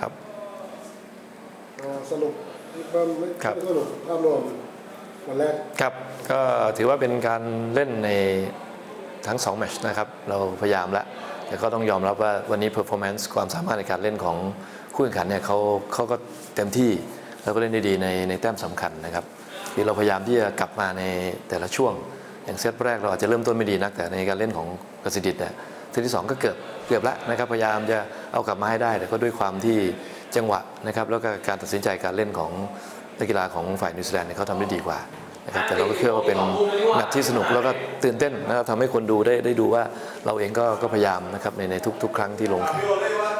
ครับอ่าสรุปก็ไม่ครับไม่สรุปภาพรวมวันแรกครับก็ถือว่าเป็นการเล่นในทั้ง 2 แมตช์นะครับเราพยายามแล้วแต่ก็ต้องยอมรับว่าวันนี้ performance ความสามารถในการเล่นของคู่แข่งขันเนี่ยเขาเขาก็เต็มที่แล้วก็เล่นได้ดีในในแต้มสำคัญนะครับที่เราพยายามที่จะกลับมาในแต่ละช่วง อย่างเซตแรกเราอาจจะเริ่มต้นไม่ดีนักแต่ในการเล่นของกสิดิตเนี่ย เซตที่ 2 ก็เกือบเกือบแล้วนะครับพยายามจะเอากลับมาให้ได้ แต่ก็ด้วยความที่จังหวะนะครับแล้วก็การตัดสินใจการเล่นของนักกีฬาของฝ่ายนิวซีแลนด์เนี่ยเขาทำได้ดีกว่านะครับแต่เราก็เชื่อว่าเป็นแมตช์ที่สนุกแล้วก็ตื่นเต้นนะครับทำให้คนดูได้ได้ดูว่าเราเองก็ก็พยายามนะครับในในทุก ๆ ครั้งที่ลงแข่ง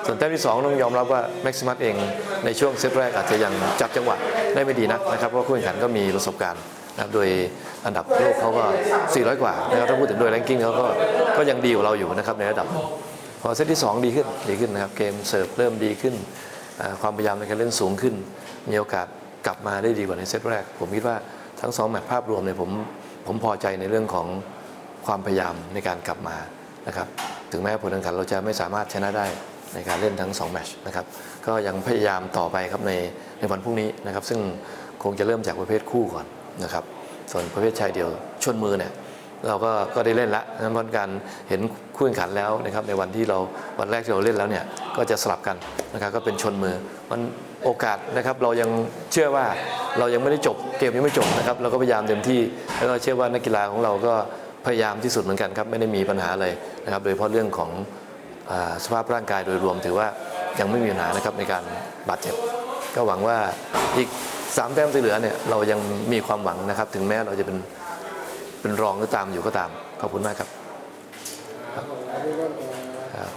ส่วนแต้มที่ 2 ต้องยอมรับว่าแม็กซิมัสเองในช่วงเซตแรกอาจจะยังจับจังหวะได้ไม่ดีนักนะครับเพราะคู่แข่งขันก็มีประสบการณ์ นะครับโดยอันดับโลกเขาก็ 400 กว่านะครับถ้าพูดถึงโดยแรงกิ้งเขาก็ก็ยังดีกว่าเราอยู่นะครับในระดับ พอเซตที่ 2 ดีขึ้นดีขึ้นนะครับเกมเสิร์ฟเริ่มดีขึ้น ความพยายามในการเล่นสูงขึ้น มีโอกาสกลับมาได้ดีกว่าในเซตแรก ผมคิดว่าทั้งสองแมตช์ภาพรวมเนี่ยผมผมพอใจในเรื่องของความพยายามในการกลับมานะครับถึงแม้ผลการแข่งขันเราจะไม่สามารถชนะได้ในการเล่นทั้ง 2 แมตช์นะครับก็ยังพยายามต่อไปครับในในวันพรุ่งนี้นะครับซึ่งคงจะเริ่มจากประเภทคู่ก่อน นะครับ ส่วนประเภทชายเดียวชนมือเนี่ยเราก็ก็ได้เล่นล้นะเพราะการเห็นคู่แข่งขันแล้วนะครับในวันที่เราวันแรกที่เราเล่นแล้วเนี่ยก็จะสลับกันนะครับก็เป็นชนมือมันโอกาสนะครับเรายังเชื่อว่าเรายังไม่ได้จบเกมยังไม่จบนะครับเราก็พยายามเต็มที่แล้วก็เชื่อว่านักกีฬาของเราก็พยายามที่สุดเหมือนกันครับไม่ได้มีปัญหาอะไรนะครับโดยเฉพาะเรื่องของอสภาพร่างกายโดยรวมถือว่ายังไม่มีปัญหานะครับในการบาดเจ็บ ก็หวังว่าอีก สามแต้มที่เหลือเนี่ยเรายังมีความหวังนะครับ ถึงแม้เราจะเป็นเป็นรองก็ตามอยู่ก็ตาม ขอบคุณมากครับครับ